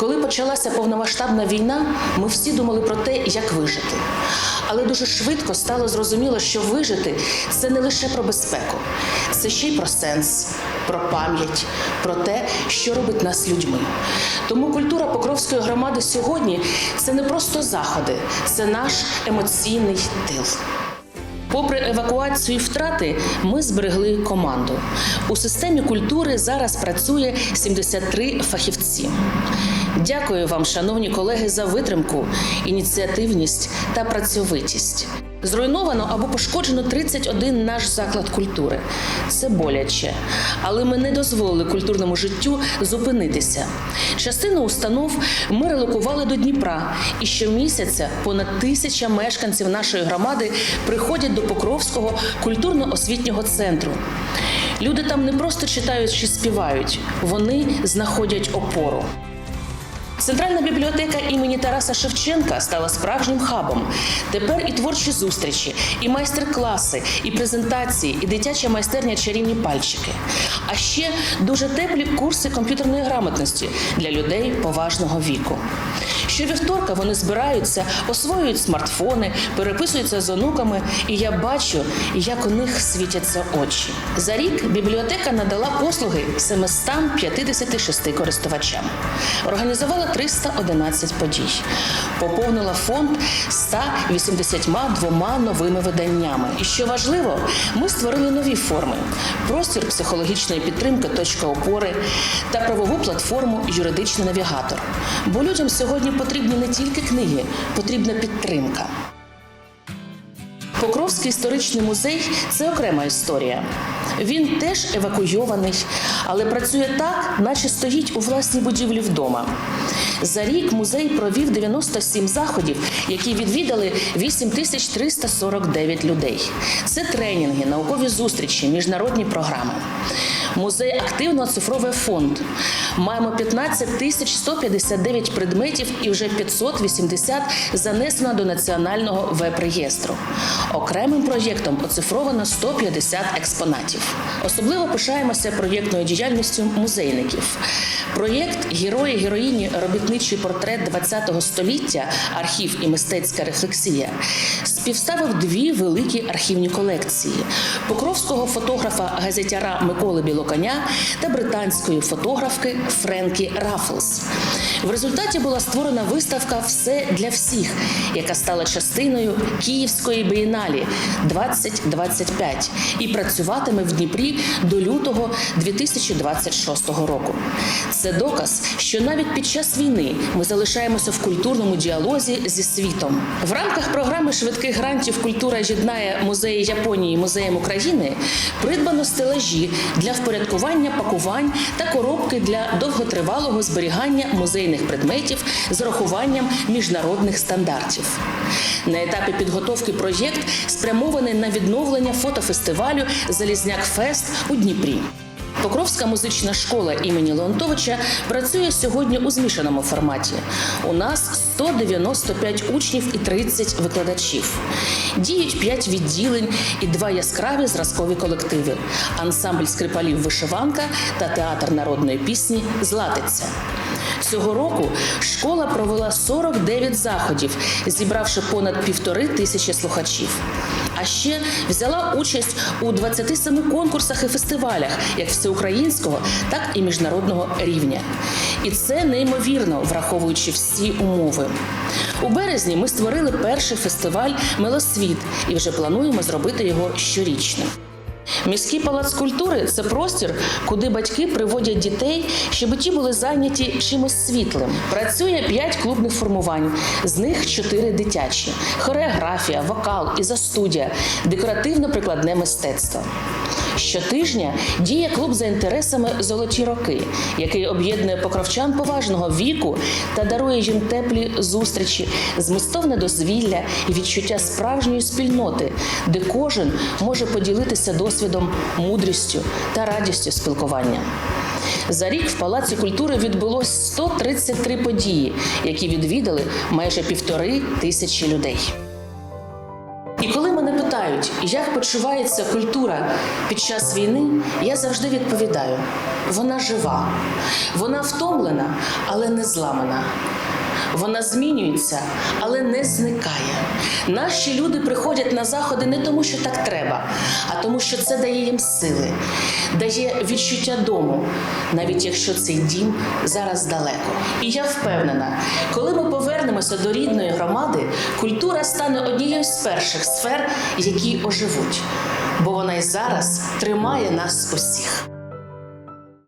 Коли почалася повномасштабна війна, ми всі думали про те, як вижити. Але дуже швидко стало зрозуміло, що вижити це не лише про безпеку, це ще й про сенс, про пам'ять, про те, що робить нас людьми. Тому культура Покровської громади сьогодні це не просто заходи, це наш емоційний тил. Попри евакуацію і втрати, ми зберегли команду. У системі культури зараз працює 73 фахівці. Дякую вам, шановні колеги, за витримку, ініціативність та працьовитість. Зруйновано або пошкоджено 31 наш заклад культури. Це боляче, але ми не дозволили культурному життю зупинитися. Частину установ ми релокували до Дніпра, і щомісяця понад тисяча мешканців нашої громади приходять до Покровського культурно-освітнього центру. Люди там не просто читають чи співають, вони знаходять опору. Центральна бібліотека імені Тараса Шевченка стала справжнім хабом. Тепер і творчі зустрічі, і майстер-класи, і презентації, і дитяча майстерня чарівні пальчики. А ще дуже теплі курси комп'ютерної грамотності для людей поважного віку. Щовівторка вони збираються, освоюють смартфони, переписуються з онуками, і я бачу, як у них світяться очі. За рік бібліотека надала послуги 756 користувачам, організувала 311 подій, поповнила фонд 182 новими виданнями. І що важливо, ми створили нові форми: простір психологічної підтримки, точка опори та правову платформу Юридичний навігатор. Бо людям сьогодні потрібні не тільки книги, потрібна підтримка. Покровський історичний музей це окрема історія. Він теж евакуйований, але працює так, наче стоїть у власній будівлі вдома. За рік музей провів 97 заходів, які відвідали 8349 людей. Це тренінги, наукові зустрічі, міжнародні програми. Музей активно оцифровує фонд. Маємо 15 тисяч 159 предметів і вже 580 занесено до національного веб-реєстру. Окремим проєктом оцифровано 150 експонатів. Особливо пишаємося проєктною діяльністю музейників. Проєкт Герої героїні робітничий портрет ХХ століття, архів і мистецька рефлексія співставив дві великі архівні колекції покровського фотографа газетяра Миколи Білоконя та британської фотографки Френкі Раффлс. В результаті була створена виставка Все для всіх, яка стала частиною Київської бієналі 2025 і працюватиме в Дніпрі до лютого 2026 року. Це доказ, що навіть під час війни ми залишаємося в культурному діалозі зі світом. В рамках програми швидких грантів Культура єднає музеї Японії музеєм України придбано стелажі для впорядкування пакувань та коробки для довготривалого зберігання музейних предметів з урахуванням міжнародних стандартів. На етапі підготовки проєкт спрямований на відновлення фотофестивалю Залізняк Фест у Дніпрі. Покровська музична школа імені Леонтовича працює сьогодні у змішаному форматі. У нас 195 учнів і 30 викладачів. Діють 5 відділень і два яскраві зразкові колективи: ансамбль скрипалів вишиванка та театр народної пісні Златиця. Цього року школа провела 49 заходів, зібравши понад півтори тисячі слухачів. А ще взяла участь у 27 конкурсах і фестивалях, як всеукраїнського, так і міжнародного рівня. І це неймовірно, враховуючи всі умови. У березні ми створили перший фестиваль Мелосвіт і вже плануємо зробити його щорічним. Міський палац культури це простір, куди батьки приводять дітей, щоб ті були зайняті чимось світлим. Працює п'ять клубних формувань, з них чотири дитячі: хореографія, вокал, і застудія, декоративно-прикладне мистецтво. Щотижня діє клуб за інтересами Золоті роки, який об'єднує покровчан поважного віку та дарує їм теплі зустрічі, змістовне дозвілля і відчуття справжньої спільноти, де кожен може поділитися досвідом, мудрістю та радістю спілкування. За рік в Палаці культури відбулось 133 події, які відвідали майже півтори тисячі людей. Питають, як почувається культура під час війни, я завжди відповідаю: вона жива, вона втомлена, але не зламана. Вона змінюється, але не зникає. Наші люди приходять на заходи не тому, що так треба, а тому, що це дає їм сили, дає відчуття дому, навіть якщо цей дім зараз далеко. І я впевнена, коли ми повернемося до рідної громади, культура стане однією з перших сфер, які оживуть, бо вона й зараз тримає нас усіх.